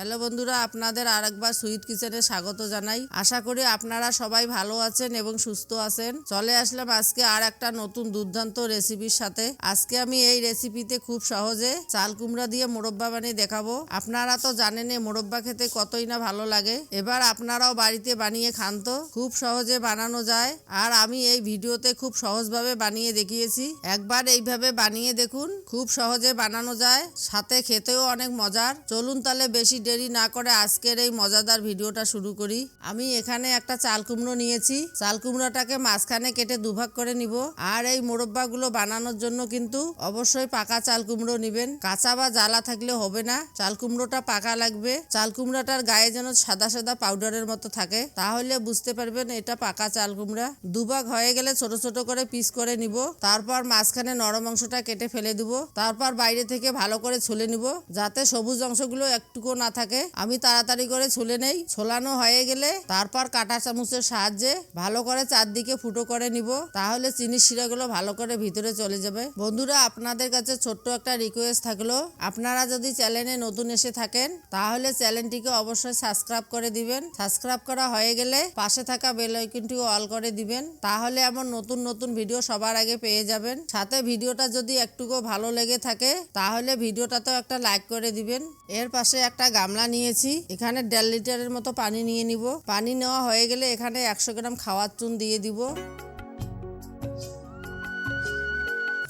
Hello বন্ধুরা, আপনাদের আরেকবার সুইট কিচেনে স্বাগত জানাই। আশা করি আপনারা সবাই ভালো আছেন এবং সুস্থ আছেন। চলে আসলাম আজকে আর একটা নতুন দুর্দান্ত রেসিপির সাথে। আজকে আমি এই রেসিপিতে খুব সহজে চাল কুমড়া দিয়ে মোরব্বা বানিয়ে দেখাবো। আপনারা তো জানেন মোরব্বা খেতে কতই না ভালো লাগে। এবার আপনারাও বাড়িতে বানিয়ে খান তো। খুব সহজে বানানো যায়। আর আমি এই ভিডিওতে খুব সহজভাবে বানিয়ে দেখিয়েছি। একবার এইভাবে বানিয়ে দেখুন। খুব সহজে বানানো যায়। সাথে খেতেও অনেক মজার। চলুন তাহলে বেশি দেরি না করে আজকের এই মজাদার ভিডিওটা শুরু করি। আমি এখানে একটা চাল কুমড়ো নিয়েছি। চাল কুমড়োটাকে মাঝখানে কেটে দুভাগ করে নিব। আর এই মোরব্বাগুলো বানানোর জন্য কিন্তু অবশ্যই পাকা চাল কুমড়ো নিবেন। কাঁচা বা জ্বালা থাকলে হবে না। চাল কুমড়োটা পাকা লাগবে। চাল কুমড়োটার গায়ে যেন সাদা সাদা পাউডারের মতো থাকে। তাহলে বুঝতে পারবেন এটা পাকা চাল কুমড়া। দুভাগ হয়ে গেলে ছোট ছোট করে পিস করে নিব। তারপর মাঝখানে নরম অংশটা কেটে ফেলে দিব। তারপর বাইরে থেকে ভালো করে ছুলে নিব। যাতে সবুজ অংশগুলো একটুকু না থাকে, আমি তাড়াতাড়ি করে ছুলে নেই। ছোলানো হয়ে গেলে তারপর কাঁটা চামচের সাহায্যে ভালো করে চারদিকে ফুটো করে নিব, তাহলে চিনির শিরাগুলো ভালো করে ভিতরে চলে যাবে। বন্ধুরা, আপনাদের কাছে ছোট্ট একটা রিকোয়েস্ট থাকল। আপনারা যদি চ্যানেলে নতুন এসে থাকেন, তাহলে চ্যানেলটিকে অবশ্যই সাবস্ক্রাইব করে দিবেন। সাবস্ক্রাইব করা হয়ে গেলে পাশে থাকা বেল আইকনটিও অল করে দিবেন। তাহলে এমন নতুন নতুন ভিডিও সবার আগে পেয়ে যাবেন। সাথে ভিডিওটা যদি একটুকু ভালো লেগে থাকে, তাহলে ভিডিওটাতেও একটা লাইক করে দিবেন। এর পাশে একটা গামলা নিয়েছি। এখানে দেড় লিটারের মতো পানি নিয়ে নিব। পানি নেওয়া হয়ে গেলে এখানে একশো গ্রাম খাওয়ার চুন দিয়ে দিব।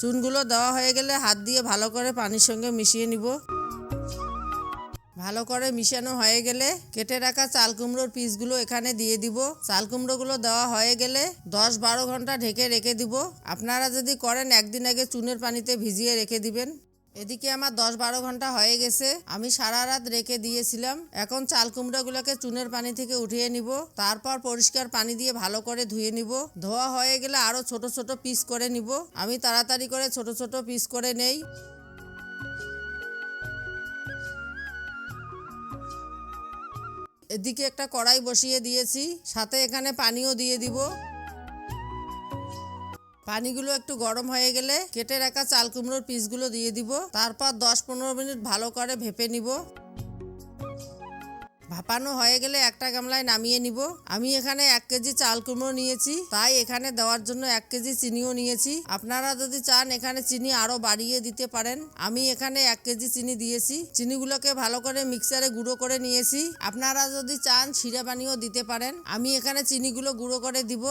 চুনগুলো দেওয়া হয়ে গেলে হাত দিয়ে ভালো করে পানির সঙ্গে মিশিয়ে নিব। ভালো করে মিশানো হয়ে গেলে কেটে রাখা চাল কুমড়োর পিসগুলো এখানে দিয়ে দিব। চাল কুমড়োগুলো দেওয়া হয়ে গেলে দশ বারো ঘণ্টা ঢেকে রেখে দিব। আপনারা যদি করেন, একদিন আগে চুনের পানিতে ভিজিয়ে রেখে দিবেন। এদিকে আমার দশ বারো ঘণ্টা হয়ে গেছে। আমি সারা রাত রেখে দিয়েছিলাম। এখন চাল কুমড়োগুলোকে চুনের পানি থেকে উঠিয়ে নিব। তারপর পরিষ্কার পানি দিয়ে ভালো করে ধুয়ে নিব। ধোয়া হয়ে গেলে আরও ছোট ছোট পিস করে নিব। আমি তাড়াতাড়ি করে ছোট ছোট পিস করে নেই। এদিকে একটা কড়াই বসিয়ে দিয়েছি। সাথে এখানে পানিও দিয়ে দিব। পানিগুলো একটু গরম হয়ে গেলে কেটে রাখা চাল কুমড়োর পিসগুলো দিয়ে দিব। তারপর দশ পনেরো মিনিট ভালো করে ভেপে নিব। ভাপানো হয়ে গেলে একটা গামলায় নামিয়ে নিব। আমি এখানে এক কেজি চাল কুমড়ো নিয়েছি, তাই এখানে দেওয়ার জন্য এক কেজি চিনিও নিয়েছি। আপনারা যদি চান এখানে চিনি আরও বাড়িয়ে দিতে পারেন। আমি এখানে এক কেজি চিনি দিয়েছি। চিনিগুলোকে ভালো করে মিক্সারে গুঁড়ো করে নিয়েছি। আপনারা যদি চান শিরা পানিও দিতে পারেন। আমি এখানে চিনিগুলো গুঁড়ো করে দিব।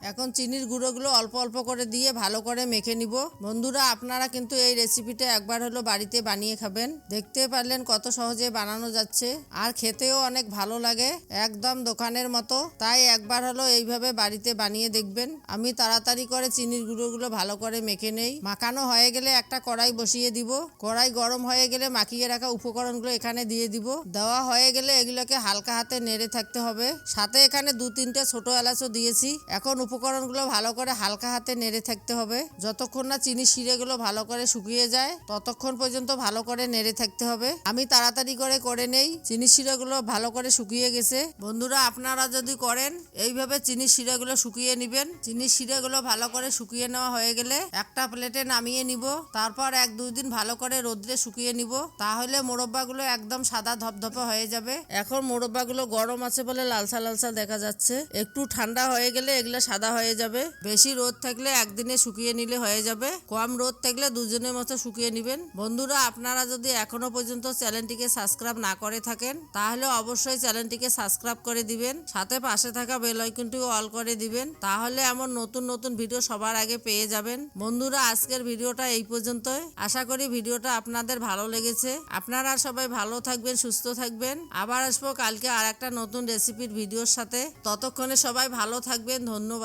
এখন চিনির গুঁড়োগুলো অল্প অল্প করে দিয়ে ভালো করে মেখে নিব। বন্ধুরা, আপনারা কিন্তু এই রেসিপিটা একবার হলো বাড়িতে বানিয়ে খাবেন। দেখতে পারলেন কত সহজে বানানো যাচ্ছে। আর খেতেও অনেক ভালো লাগে, একদম দোকানের মতো। তাই একবার হলো এইভাবে বাড়িতে বানিয়ে দেখবেন। আমি তাড়াতাড়ি করে চিনির গুঁড়োগুলো ভালো করে মেখে নেই। মাখানো হয়ে গেলে একটা কড়াই বসিয়ে দিব। কড়াই গরম হয়ে গেলে মাখিয়ে রাখা উপকরণগুলো এখানে দিয়ে দিব। দেওয়া হয়ে গেলে এগুলোকে হালকা হাতে নেড়ে থাকতে হবে। সাথে এখানে দু তিনটে ছোট এলাচও দিয়েছি। এখন উপকরণগুলো ভালো করে হালকা হাতে নেড়ে থাকতে হবে। যতক্ষণ না চিনি শিরেগুলো ভালো করে শুকিয়ে যায়, ততক্ষণ পর্যন্ত ভালো করে নেড়ে থাকতে হবে। আমি তাড়াতাড়ি করে করে নেই, চিনি শিরাগুলো ভালো করে শুকিয়ে গেছে। বন্ধুরা, আপনারা যদি করেন, এইভাবে চিনি শিরাগুলো শুকিয়ে নেবেন। চিনি শিরাগুলো ভালো করে শুকিয়ে নেওয়া হয়ে গেলে একটা প্লেটে নামিয়ে নিব। তারপর এক দুই দিন ভালো করে রোদ্রে শুকিয়ে নিব। তাহলে মোরব্বাগুলো একদম সাদা ধপধপে হয়ে যাবে। এখন মোরব্বাগুলো গরম আছে বলে লালসা লালসা দেখা যাচ্ছে। একটু ঠান্ডা হয়ে গেলে এগুলো সাদা হয়ে যাবে। বেশি রোদ থাকলে একদিনে শুকিয়ে নিলে হয়ে যাবে। কম রোদ থাকলে দুজনের মতো শুকিয়ে নেবেন। বন্ধুরা, আপনারা যদি এখনও পর্যন্ত চ্যানেলটিকে সাবস্ক্রাইব না করে থাকেন, তাহলে অবশ্যই চ্যানেলটিকে সাবস্ক্রাইব করে দিবেন। সাথে পাশে থাকা বেল আইকনটিও অল করে দিবেন। তাহলে এমন নতুন নতুন ভিডিও সবার আগে পেয়ে যাবেন। বন্ধুরা, আজকের ভিডিওটা এই পর্যন্তই। আশা করি ভিডিওটা আপনাদের ভালো লেগেছে। আপনারা সবাই ভালো থাকবেন, সুস্থ থাকবেন। আবার আসব কালকে আর একটা নতুন রেসিপির ভিডিওর সাথে। ততক্ষণে সবাই ভালো থাকবেন। ধন্যবাদ।